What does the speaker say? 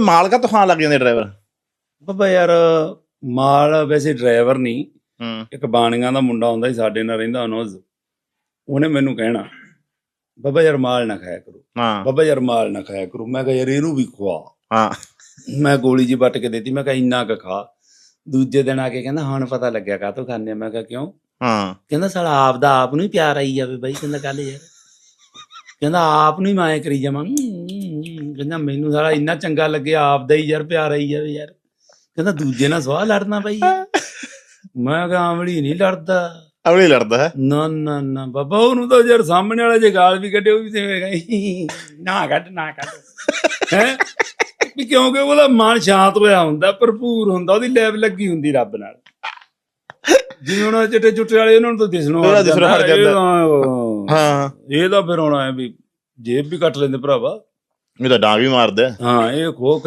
ਮਾਲਕਾ ਤੋਂ ਖਾਣ ਲੱਗ ਜਾਂਦੇ ਡਰਾਈਵਰ? ਬਾਬਾ ਯਾਰ ਮਾਲ ਵੈਸੇ ਡਰਾਈਵਰ ਨਹੀਂ। ਹੂੰ। ਇੱਕ ਬਾਣੀਆਂ ਦਾ ਮੁੰਡਾ ਹੁੰਦਾ ਸੀ ਸਾਡੇ ਨਾਲ ਰਹਿੰਦਾ ਅਨੋਜ਼। ਉਹਨੇ ਮੈਨੂੰ ਕਹਿਣਾ ਬਾਬਾ ਯਾਰ ਮਾਲ ਨਾ ਖਾਇਆ ਕਰੋ। ਹਾਂ। ਬਾਬਾ ਯਾਰ ਮਾਲ ਨਾ ਖਾਇਆ ਕਰੋ। ਮੈਂ ਕਿਹਾ ਯਾਰ ਇਹਨੂੰ ਵੀ ਖਵਾ। ਹਾਂ। ਮੈਂ ਗੋਲੀ ਜੀ ਵੱਟ ਕੇ ਦਿੱਤੀ ਮੈਂ ਕਿਹਾ ਇੰਨਾ ਕੁ ਖਾ। ਦੂਜੇ ਦਿਨ ਆ ਕੇ ਕਹਿੰਦਾ ਹੁਣ ਪਤਾ ਲੱਗਿਆ ਕਾਹਤੋਂ ਖਾਂਦੇ ਆ। ਮੈਂ ਕਿਹਾ ਕਿਉਂ? ਹਾਂ। ਕਹਿੰਦਾ ਸਾਲਾ ਆਪ ਦਾ ਆਪ ਨੂੰ ਹੀ ਪਿਆਰ ਆਈ ਜਾਵੇ ਬਾਈ ਕਹਿੰਦਾ ਕੱਲ ਯਾਰ। ਕਹਿੰਦਾ ਆਪ ਨੂੰ ਹੀ ਮਾਇਆ ਕਰੀ ਜਾਵਾਂ। ਕਹਿੰਦਾ ਮੈਨੂੰ ਸਾਲਾ ਇੰਨਾ ਚੰਗਾ ਲੱਗਿਆ ਆਪ ਦਾ ਹੀ ਯਾਰ ਪਿਆਰ ਆਈ ਜਾਵੇ ਯਾਰ। ਕਹਿੰਦਾ ਦੂਜੇ ਨਾਲ ਸਵਾਹ ਲੜਨਾ ਬਾਈ। ਮੈਂ ਕਿਹਾ ਅਮਲੀ ਨਹੀਂ ਲੜਦਾ। ਅਵਲੀ ਲੜਦਾ ਹੈ? ਨਾ ਨਾ ਨਾ ਬਾਬਾ ਉਹਨੂੰ ਤਾਂ ਯਾਰ ਸਾਹਮਣੇ ਵਾਲਾ ਜੇ ਗਾਲ ਵੀ ਕੱਢੇ ਉਹ ਵੀ ਤੇ ਗਈ ਨਾ ਕੱਢ ਨਾ ਕੱਢ। ਹੈ? ਵੀ ਕਿਉਂਕਿ ਉਹਦਾ ਮਨ ਸ਼ਾਂਤ ਹੋਇਆ ਹੁੰਦਾ ਭਰਪੂਰ ਹੁੰਦਾ ਉਹਦੀ ਲੈਬ ਲੱਗੀ ਹੁੰਦੀ ਰੱਬ ਨਾਲ। ਜਿਵੇਂ ਹੁਣ ਚਿੱਟੇ ਚੁੱਟੇ ਵਾਲੇ ਉਹਨਾਂ ਨੂੰ ਤਾਂ ਦਿਸਣੋਂ ਉਹਦਾ ਹਟ ਦਿਸਣੋਂ ਜਾਂਦਾ। ਹਾਂ। ਇਹ ਤਾਂ ਫਿਰ ਹੁਣ ਐ ਵੀ ਜੇਬ ਵੀ ਕੱਟ ਲੈਂਦੇ ਭਰਾਵਾ। ਇਹ ਤਾਂ ਡਾਂਗ ਵੀ ਮਾਰਦਾ ਹੈ। ਹਾਂ ਇਹ ਖੋ